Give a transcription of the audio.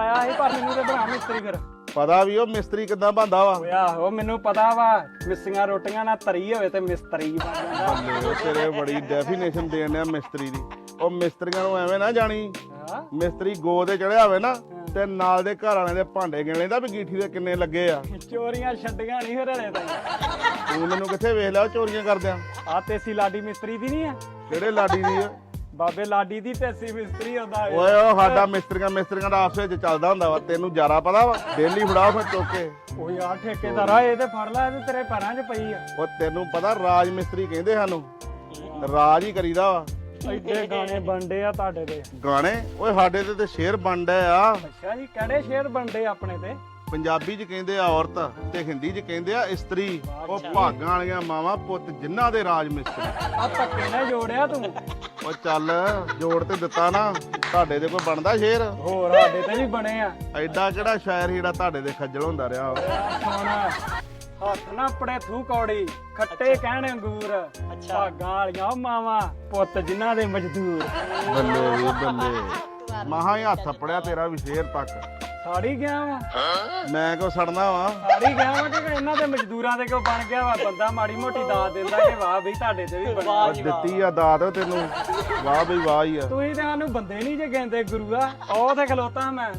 ਆਇਆ ਸੀ ਪਰ ਮੈਨੂੰ ਤੇ ਬਣਾ ਮਿਸਤਰੀ ਫਿਰ। ਪਤਾ ਵੀ ਉਹ ਮਿਸਤਰੀ ਕਿੱਦਾਂ ਬੰਦਾ ਵਾ। ਓਏ ਆਹੋ ਮੈਨੂੰ ਪਤਾ ਵਾ ਮਿੱਸੀਆਂ ਰੋਟੀਆਂ ਨਾਲ ਤਰੀ ਹੋਵੇ ਤੇ ਮਿਸਤਰੀ ਬਣ ਜਾਂਦਾ। ਬੱਲੇ ਤੇਰੇ ਬੜੀ ਡੈਫੀਨੇਸ਼ਨ ਦੇਣ ਡਿਆ ਮਿਸਤਰੀ ਦੀ। ਉਹ ਮਿਸਤਰੀਆਂ ਨੂੰ ਐਵੇਂ ਨਾ ਜਾਣੀ ਮਿਸਤਰੀ ਗੋ ਤੇ ਚੜਿਆ ਹੋਵੇ ਨਾ ਤੇ ਨਾਲ ਦੇ ਘਰ ਵਾਲਿਆਂ ਦੇ ਭਾਂਡੇ ਗਿਣ ਲੈਂਦਾ ਵੀ ਗੀਠੀ ਦੇ ਕਿੰਨੇ ਲੱਗੇ ਆ। ਚੋਰੀਆਂ ਛੱਡੀਆਂ ਨਹੀਂ ਫਿਰ ਹਲੇ ਤਾਈਂ। ਤੂੰ ਮੈਨੂੰ ਕਿੱਥੇ ਵੇਖ ਲਿਆ ਉਹ ਚੋਰੀਆਂ ਕਰਦਿਆਂ? ਆ ਤੇਸੀ ਲਾਡੀ ਮਿਸਤਰੀ ਦੀ ਨਹੀਂ ਆ? ਕਿਹੜੇ ਲਾਡੀ ਦੀ ਆ? ਬਾਬੇ ਲਾਡੀ ਦੀ ਤੇਸੀ ਮਿਸਤਰੀ ਹੁੰਦਾ ਏ। ਓਏ ਉਹ ਸਾਡਾ ਮਿਸਤਰੀਆਂ ਮਿਸਤਰੀਆਂ ਦਾ ਆਪਸ ਵਿੱਚ ਚੱਲਦਾ ਹੁੰਦਾ ਵਾ। ਤੈਨੂੰ ਜ਼ਿਆਦਾ ਪਤਾ ਵਾ ਡੇਲੀ ਫੜਾਓ ਫਿਰ ਚੁੱਕ ਕੇ। ਉਹ ਯਾਰ ਠੇਕੇਦਾਰਾ ਇਹ ਤੇ ਫੜ ਲੈ ਇਹ ਤੇਰੇ ਪੈਰਾਂ 'ਚ ਪਈ ਆ। ਉਹ ਤੈਨੂੰ ਪਤਾ ਰਾਜ ਮਿਸਤਰੀ ਕਹਿੰਦੇ ਸਾਨੂੰ ਰਾਜ ਹੀ ਕਰੀਦਾ ਵਾ। ਐਡੇ ਗਾਣੇ ਬਣਦੇ ਆ ਤੁਹਾਡੇ ਤੇ। ਗਾਣੇ? ਓਏ ਸਾਡੇ ਤੇ ਤੇ ਸ਼ੇਰ ਬਣਦਾ ਆ। ਅੱਛਾ ਜੀ ਕਿਹੜੇ ਸ਼ੇਰ ਬਣਦੇ ਆ ਆਪਣੇ ਤੇ? ਪੰਜਾਬੀ 'ਚ ਕਹਿੰਦੇ ਆ ਔਰਤ ਤੇ ਹਿੰਦੀ 'ਚ ਕਹਿੰਦੇ ਆ ਇਸਤਰੀ। ਉਹ ਭਾਗਾਂ ਵਾਲੀਆਂ ਮਾਵਾਂ ਪੁੱਤ ਜਿਨ੍ਹਾਂ ਦੇ ਰਾਜ ਮਿਸਤਰੀ। ਆ ਧੱਕੇ ਨਾਲ ਜੋੜਿਆ ਤੂੰ। ਉਹ ਚੱਲ ਜੋੜ ਤੇ ਦਿੱਤਾ ਨਾ ਤੁਹਾਡੇ ਦੇ ਕੋਈ ਬਣਦਾ ਸ਼ੇਰ? ਹੋਰ ਸਾਡੇ ਤੇ ਵੀ ਬਣੇ ਆ। ਐਡਾ ਕਿਹੜਾ ਸ਼ਾਇਰ ਜਿਹੜਾ ਤੁਹਾਡੇ ਦੇ ਖੱਜਲ ਹੁੰਦਾ ਰਿਹਾ ਹੁਣ ਹੱਥ ਨਾ ਪੜੇ ਥੂ ਕੌੜੀ ਖੱਟੇ ਕਹਿਣ ਅੰਗੂਰ। ਭਾਗਾਂ ਵਾਲੀਆਂ ਮਾਵਾਂ ਪੁੱਤ ਜਿਨ੍ਹਾਂ ਦੇ ਮਜ਼ਦੂਰ। ਬੱਲੇ ਵੀ ਬੱਲੇ। ਮਹਾ ਹੀ ਹੱਥ ਫੜਿਆ ਤੇਰਾ ਵੀ ਸ਼ੇਰ ਤੱਕ। ਸਾੜੀ ਗਿਆ ਵਾ। ਮੈਂ ਕਿਉਂ ਸੜਨਾ ਵਾ? ਸਾੜੀ ਗਿਆ ਵਾ ਕਿ ਇਹਨਾਂ ਦੇ ਮਜ਼ਦੂਰਾਂ ਦੇ ਕਿਉਂ ਬਣ ਗਿਆ ਵਾ? ਬੰਦਾ ਮਾੜੀ ਮੋਟੀ ਦਾਤ ਦਿੰਦਾ ਕਿ ਵਾਹ ਬਈ ਤੁਹਾਡੇ ਤੇ ਵੀ ਬਣਾ ਦਿੱਤੀ ਆ ਦਾਤ ਤੈਨੂੰ। ਵਾਹ ਬਈ ਵਾਹ ਹੀ ਆ। ਤੁਸੀਂ ਤੇ ਸਾਨੂੰ ਬੰਦੇ ਨਹੀਂ ਜੇ ਕਹਿੰਦੇ ਗੁਰੂਆ। ਉਹ ਤੇ ਖਲੋਤਾ ਮੈਂ।